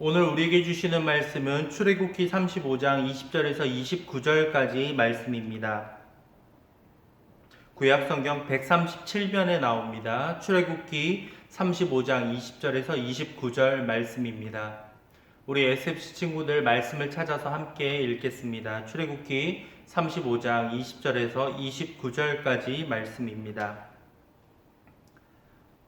오늘 우리에게 주시는 말씀은 출애굽기 35장 20절에서 29절까지 말씀입니다. 구약 성경 137면에 나옵니다. 출애굽기 35장 20절에서 29절 말씀입니다. 우리 SFC 친구들 말씀을 찾아서 함께 읽겠습니다. 출애굽기 35장 20절에서 29절까지 말씀입니다.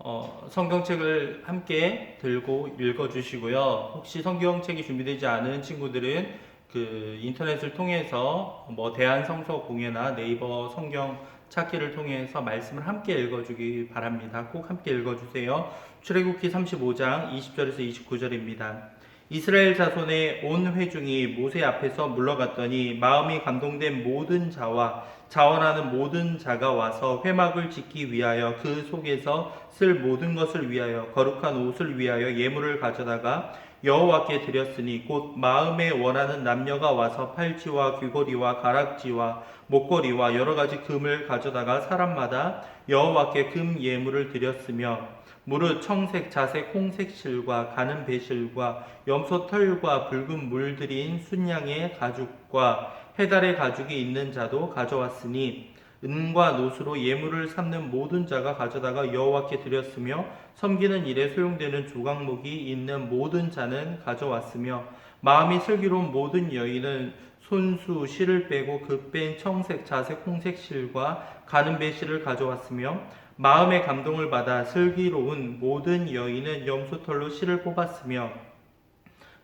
어, 성경책을 함께 들고 읽어주시고요. 혹시 성경책이 준비되지 않은 친구들은 그 인터넷을 통해서 뭐 대한성서 공예나 네이버 성경 찾기를 통해서 말씀을 함께 읽어주기 바랍니다. 꼭 함께 읽어주세요. 출애굽기 35장 20절에서 29절입니다. 이스라엘 자손의 온 회중이 모세 앞에서 물러갔더니 마음이 감동된 모든 자와 자원하는 모든 자가 와서 회막을 짓기 위하여 그 속에서 쓸 모든 것을 위하여 거룩한 옷을 위하여 예물을 가져다가 여호와께 드렸으니 곧 마음에 원하는 남녀가 와서 팔찌와 귀걸이와 가락지와 목걸이와 여러 가지 금을 가져다가 사람마다 여호와께 금 예물을 드렸으며 무릇 청색, 자색, 홍색 실과 가는 배실과 염소 털과 붉은 물 들인 순양의 가죽과 해달의 가죽이 있는 자도 가져왔으니 은과 노수로 예물을 삼는 모든 자가 가져다가 여호와께 드렸으며 섬기는 일에 소용되는 조각목이 있는 모든 자는 가져왔으며 마음이 슬기로운 모든 여인은 손수 실을 빼고 그 뺀 청색, 자색, 홍색 실과 가는 배 실을 가져왔으며 마음의 감동을 받아 슬기로운 모든 여인은 염소털로 실을 뽑았으며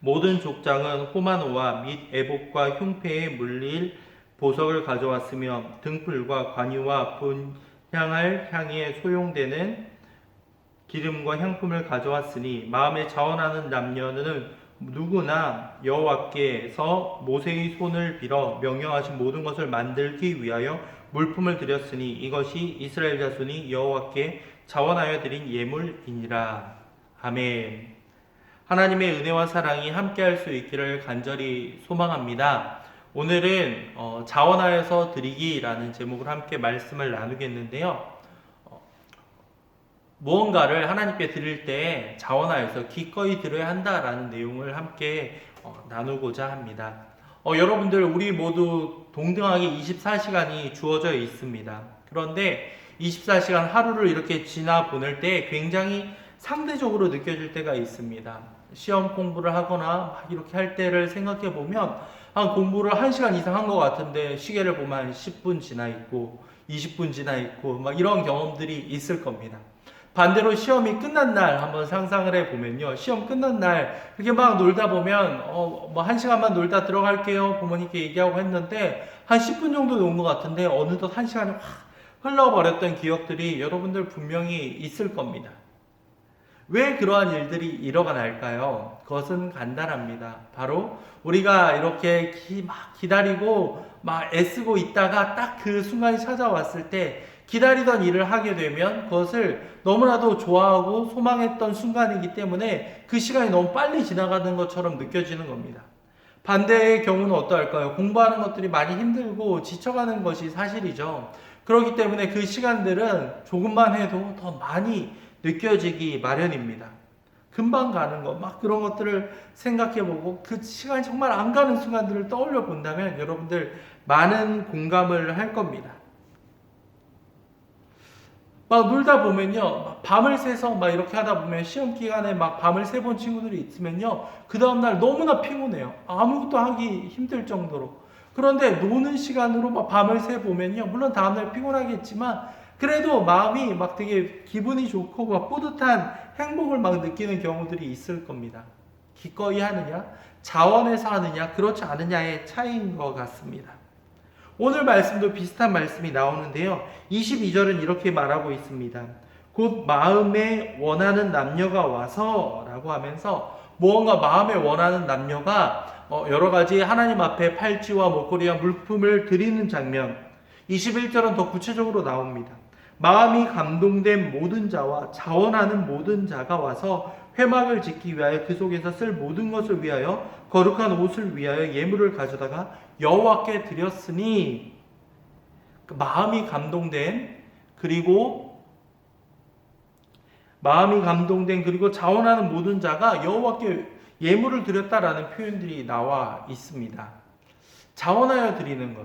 모든 족장은 호마노와 및 애복과 흉패에 물릴 보석을 가져왔으며 등불과 관유와 분향할 향에 소용되는 기름과 향품을 가져왔으니 마음에 자원하는 남녀는 누구나 여호와께서 모세의 손을 빌어 명령하신 모든 것을 만들기 위하여 물품을 드렸으니 이것이 이스라엘 자손이 여호와께 자원하여 드린 예물이니라. 아멘. 하나님의 은혜와 사랑이 함께할 수 있기를 간절히 소망합니다. 오늘은 어, 자원하여서 드리기라는 제목으로 함께 말씀을 나누겠는데요. 어, 무언가를 하나님께 드릴 때 자원하여서 기꺼이 드려야 한다라는 내용을 함께 어, 나누고자 합니다. 어, 여러분들 우리 모두 동등하게 24시간이 주어져 있습니다. 그런데 24시간 하루를 이렇게 지나 보낼 때 굉장히 상대적으로 느껴질 때가 있습니다. 시험 공부를 하거나 막 이렇게 할 때를 생각해 보면 한 공부를 1시간 이상 한 것 같은데 시계를 보면 한 10분 지나 있고 20분 지나 있고 막 이런 경험들이 있을 겁니다. 반대로 시험이 끝난 날 한번 상상을 해 보면요. 시험 끝난 날 이렇게 막 놀다 보면 어뭐 한 시간만 놀다 들어갈게요. 부모님께 얘기하고 했는데 한 10분 정도 논 것 같은데 어느덧 한 시간이 확 흘러버렸던 기억들이 여러분들 분명히 있을 겁니다. 왜 그러한 일들이 일어날까요? 그것은 간단합니다. 바로 우리가 이렇게 기, 막 기다리고 막 애쓰고 있다가 딱 그 순간이 찾아왔을 때 기다리던 일을 하게 되면 그것을 너무나도 좋아하고 소망했던 순간이기 때문에 그 시간이 너무 빨리 지나가는 것처럼 느껴지는 겁니다. 반대의 경우는 어떠할까요? 공부하는 것들이 많이 힘들고 지쳐가는 것이 사실이죠. 그렇기 때문에 그 시간들은 조금만 해도 더 많이 느껴지기 마련입니다. 금방 가는 것, 막 그런 것들을 생각해 보고 그 시간이 정말 안 가는 순간들을 떠올려 본다면 여러분들 많은 공감을 할 겁니다. 막 놀다 보면요, 막 밤을 새서 막 이렇게 하다 보면 시험 기간에 막 밤을 새 본 친구들이 있으면요, 그 다음날 너무나 피곤해요. 아무것도 하기 힘들 정도로. 그런데 노는 시간으로 막 밤을 새 보면요, 물론 다음날 피곤하겠지만 그래도 마음이 막 되게 기분이 좋고 막 뿌듯한 행복을 막 느끼는 경우들이 있을 겁니다. 기꺼이 하느냐, 자원해서 하느냐, 그렇지 않느냐의 차이인 것 같습니다. 오늘 말씀도 비슷한 말씀이 나오는데요. 22절은 이렇게 말하고 있습니다. 곧 마음에 원하는 남녀가 와서 라고 하면서 무언가 마음에 원하는 남녀가 어, 여러 가지 하나님 앞에 팔찌와 목걸이와 물품을 드리는 장면. 21절은 더 구체적으로 나옵니다. 마음이 감동된 모든 자와 자원하는 모든 자가 와서 회막을 짓기 위하여 그 속에서 쓸 모든 것을 위하여 거룩한 옷을 위하여 예물을 가져다가 여호와께 드렸으니 그 마음이 감동된 그리고 마음이 감동된 그리고 자원하는 모든 자가 여호와께 예물을 드렸다라는 표현들이 나와 있습니다. 자원하여 드리는 것.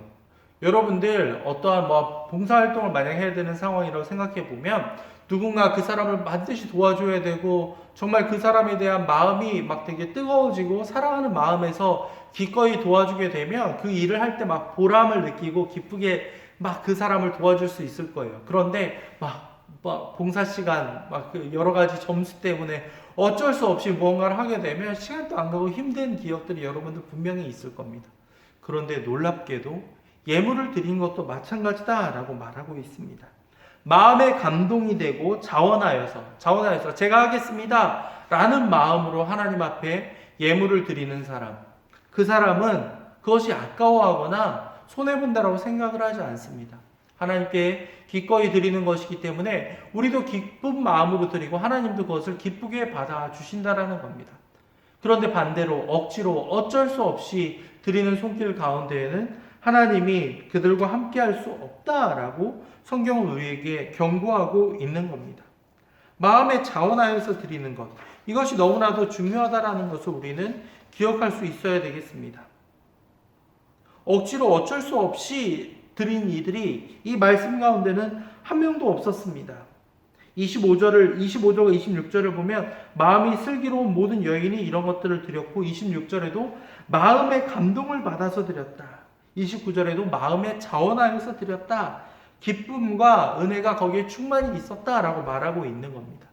여러분들 어떠한 뭐 봉사활동을 만약 해야 되는 상황이라고 생각해 보면 누군가 그 사람을 반드시 도와줘야 되고 정말 그 사람에 대한 마음이 막 되게 뜨거워지고 사랑하는 마음에서 기꺼이 도와주게 되면 그 일을 할 때 막 보람을 느끼고 기쁘게 막 그 사람을 도와줄 수 있을 거예요. 그런데 막, 막 봉사 시간 막 그 여러 가지 점수 때문에 어쩔 수 없이 무언가를 하게 되면 시간도 안 가고 힘든 기억들이 여러분들 분명히 있을 겁니다. 그런데 놀랍게도 예물을 드린 것도 마찬가지다라고 말하고 있습니다. 마음의 감동이 되고 자원하여서 자원하여서 제가 하겠습니다라는 마음으로 하나님 앞에 예물을 드리는 사람 그 사람은 그것이 아까워하거나 손해 본다라고 생각을 하지 않습니다. 하나님께 기꺼이 드리는 것이기 때문에 우리도 기쁜 마음으로 드리고 하나님도 그것을 기쁘게 받아 주신다라는 겁니다. 그런데 반대로 억지로 어쩔 수 없이 드리는 손길 가운데에는 하나님이 그들과 함께 할 수 없다라고 성경은 우리에게 경고하고 있는 겁니다. 마음에 자원하여서 드리는 것. 이것이 너무나도 중요하다라는 것을 우리는 기억할 수 있어야 되겠습니다. 억지로 어쩔 수 없이 드린 이들이 이 말씀 가운데는 한 명도 없었습니다. 25절을 25절과 26절을 보면 마음이 슬기로운 모든 여인이 이런 것들을 드렸고 26절에도 마음의 감동을 받아서 드렸다. 29절에도 마음에 자원하여서 드렸다. 기쁨과 은혜가 거기에 충만히 있었다라고 말하고 있는 겁니다.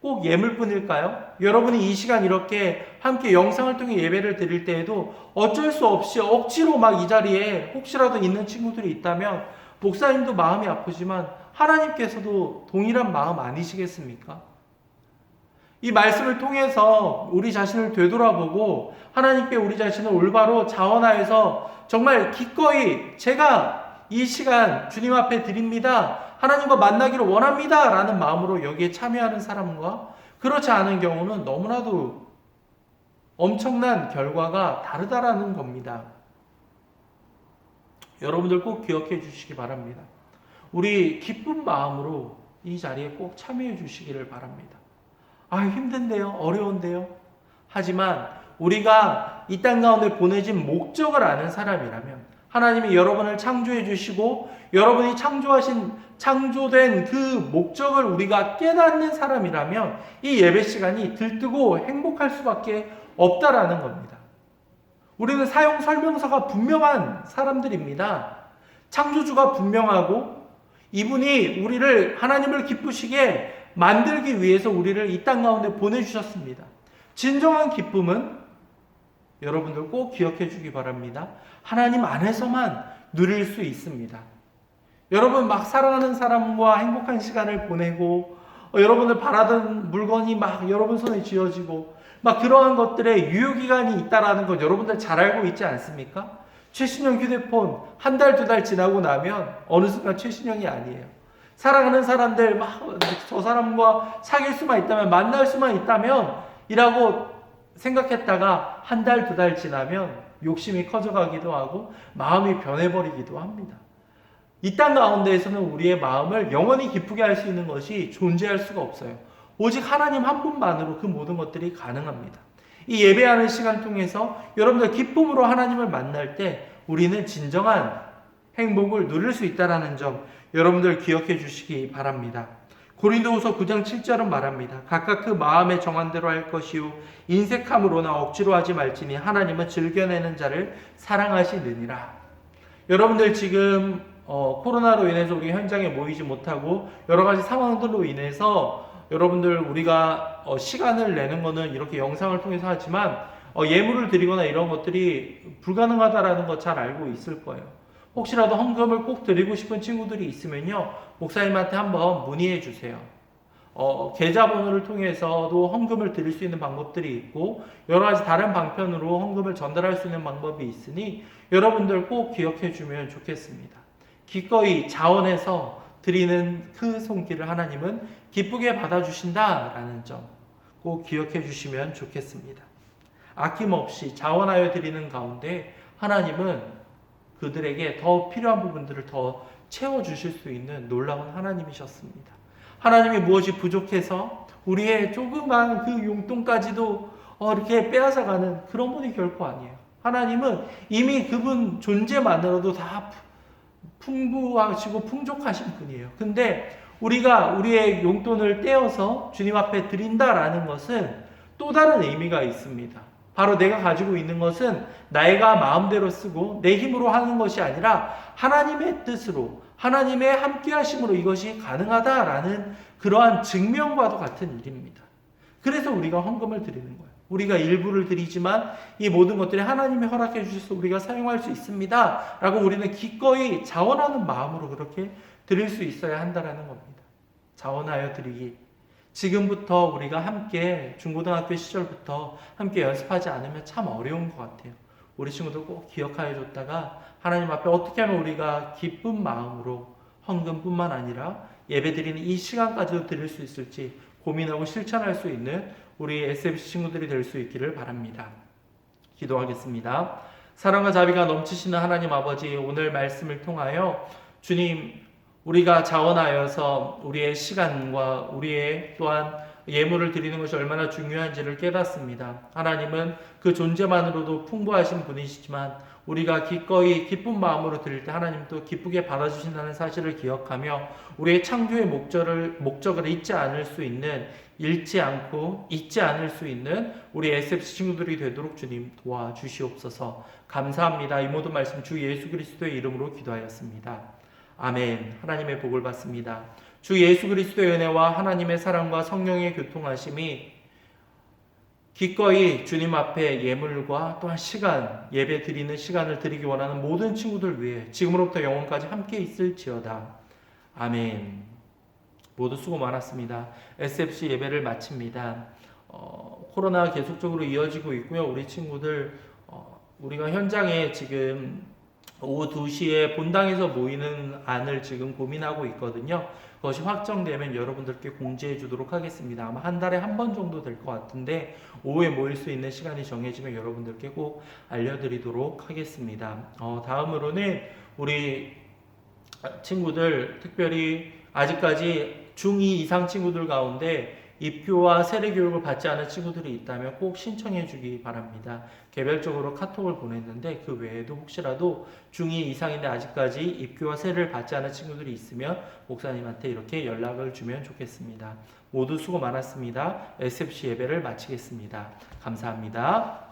꼭 예물뿐일까요? 여러분이 이 시간 이렇게 함께 영상을 통해 예배를 드릴 때에도 어쩔 수 없이 억지로 막 이 자리에 혹시라도 있는 친구들이 있다면 목사님도 마음이 아프지만 하나님께서도 동일한 마음 아니시겠습니까? 이 말씀을 통해서 우리 자신을 되돌아보고 하나님께 우리 자신을 올바로 자원하여서 정말 기꺼이 제가 이 시간 주님 앞에 드립니다. 하나님과 만나기를 원합니다. 라는 마음으로 여기에 참여하는 사람과 그렇지 않은 경우는 너무나도 엄청난 결과가 다르다라는 겁니다. 여러분들 꼭 기억해 주시기 바랍니다. 우리 기쁜 마음으로 이 자리에 꼭 참여해 주시기를 바랍니다. 아, 힘든데요? 어려운데요? 하지만 우리가 이 땅 가운데 보내진 목적을 아는 사람이라면 하나님이 여러분을 창조해 주시고 여러분이 창조하신 창조된 그 목적을 우리가 깨닫는 사람이라면 이 예배 시간이 들뜨고 행복할 수밖에 없다라는 겁니다. 우리는 사용 설명서가 분명한 사람들입니다. 창조주가 분명하고 이분이 우리를 하나님을 기쁘시게 만들기 위해서 우리를 이 땅 가운데 보내주셨습니다. 진정한 기쁨은 여러분들 꼭 기억해 주기 바랍니다. 하나님 안에서만 누릴 수 있습니다. 여러분 막 사랑하는 사람과 행복한 시간을 보내고 어, 여러분들 바라던 물건이 막 여러분 손에 쥐어지고 막 그러한 것들의 유효기간이 있다라는 것 여러분들 잘 알고 있지 않습니까? 최신형 휴대폰 한 달, 두 달 지나고 나면 어느 순간 최신형이 아니에요. 사랑하는 사람들 막 저 사람과 사귈 수만 있다면 만날 수만 있다면 이라고 생각했다가 한 달, 두 달 지나면 욕심이 커져가기도 하고 마음이 변해버리기도 합니다. 이 땅 가운데에서는 우리의 마음을 영원히 기쁘게 할 수 있는 것이 존재할 수가 없어요. 오직 하나님 한 분만으로 그 모든 것들이 가능합니다. 이 예배하는 시간 통해서 여러분들 기쁨으로 하나님을 만날 때 우리는 진정한 행복을 누릴 수 있다는 점 여러분들 기억해 주시기 바랍니다. 고린도후서 9장 7절은 말합니다. 각각 그 마음에 정한 대로 할 것이요 인색함으로나 억지로 하지 말지니 하나님은 즐겨내는 자를 사랑하시느니라. 여러분들 지금 어, 코로나로 인해서 우리 현장에 모이지 못하고 여러 가지 상황들로 인해서 여러분들 우리가 어, 시간을 내는 거는 이렇게 영상을 통해서 하지만 어, 예물을 드리거나 이런 것들이 불가능하다라는 거잘 알고 있을 거예요. 혹시라도 헌금을 꼭 드리고 싶은 친구들이 있으면요, 목사님한테 한번 문의해 주세요. 어, 계좌번호를 통해서도 헌금을 드릴 수 있는 방법들이 있고, 여러 가지 다른 방편으로 헌금을 전달할 수 있는 방법이 있으니, 여러분들 꼭 기억해 주면 좋겠습니다. 기꺼이 자원해서 드리는 그 손길을 하나님은 기쁘게 받아주신다라는 점 꼭 기억해 주시면 좋겠습니다. 아낌없이 자원하여 드리는 가운데 하나님은 그들에게 더 필요한 부분들을 더 채워주실 수 있는 놀라운 하나님이셨습니다. 하나님이 무엇이 부족해서 우리의 조그만 그 용돈까지도 어, 이렇게 빼앗아가는 그런 분이 결코 아니에요. 하나님은 이미 그분 존재만으로도 다 풍부하시고 풍족하신 분이에요. 근데 우리가 우리의 용돈을 떼어서 주님 앞에 드린다라는 것은 또 다른 의미가 있습니다. 바로 내가 가지고 있는 것은 내가 마음대로 쓰고 내 힘으로 하는 것이 아니라 하나님의 뜻으로 하나님의 함께 하심으로 이것이 가능하다라는 그러한 증명과도 같은 일입니다. 그래서 우리가 헌금을 드리는 거예요. 우리가 일부를 드리지만 이 모든 것들이 하나님이 허락해 주셔서 우리가 사용할 수 있습니다. 라고 우리는 기꺼이 자원하는 마음으로 그렇게 드릴 수 있어야 한다라는 겁니다. 자원하여 드리기. 지금부터 우리가 함께 중고등학교 시절부터 함께 연습하지 않으면 참 어려운 것 같아요. 우리 친구들 꼭 기억하여 줬다가 하나님 앞에 어떻게 하면 우리가 기쁜 마음으로 헌금뿐만 아니라 예배 드리는 이 시간까지도 드릴 수 있을지 고민하고 실천할 수 있는 우리 SFC 친구들이 될 수 있기를 바랍니다. 기도하겠습니다. 사랑과 자비가 넘치시는 하나님 아버지 오늘 말씀을 통하여 주님 우리가 자원하여서 우리의 시간과 우리의 또한 예물을 드리는 것이 얼마나 중요한지를 깨닫습니다. 하나님은 그 존재만으로도 풍부하신 분이시지만 우리가 기꺼이 기쁜 마음으로 드릴 때 하나님 또 기쁘게 받아주신다는 사실을 기억하며 우리의 창조의 목적을 목적을 잊지 않을 수 있는 잃지 않고 잊지 않을 수 있는 우리 SFC 친구들이 되도록 주님 도와주시옵소서. 감사합니다. 이 모든 말씀 주 예수 그리스도의 이름으로 기도하였습니다. 아멘. 하나님의 복을 받습니다. 주 예수 그리스도의 은혜와 하나님의 사랑과 성령의 교통하심이 기꺼이 주님 앞에 예물과 또한 시간, 예배 드리는 시간을 드리기 원하는 모든 친구들 위해 지금으로부터 영원까지 함께 있을지어다. 아멘. 모두 수고 많았습니다. SFC 예배를 마칩니다. 어, 코로나 계속적으로 이어지고 있고요. 우리 친구들, 어, 우리가 현장에 지금 오후 2시에 본당에서 모이는 안을 지금 고민하고 있거든요. 그것이 확정되면 여러분들께 공지해 주도록 하겠습니다. 아마 한 달에 한 번 정도 될 것 같은데 오후에 모일 수 있는 시간이 정해지면 여러분들께 꼭 알려드리도록 하겠습니다. 어, 다음으로는 우리 친구들 특별히 아직까지 중2 이상 친구들 가운데 입교와 세례 교육을 받지 않은 친구들이 있다면 꼭 신청해 주기 바랍니다. 개별적으로 카톡을 보냈는데 그 외에도 혹시라도 중2 이상인데 아직까지 입교와 세례를 받지 않은 친구들이 있으면 목사님한테 이렇게 연락을 주면 좋겠습니다. 모두 수고 많았습니다. SFC 예배를 마치겠습니다. 감사합니다.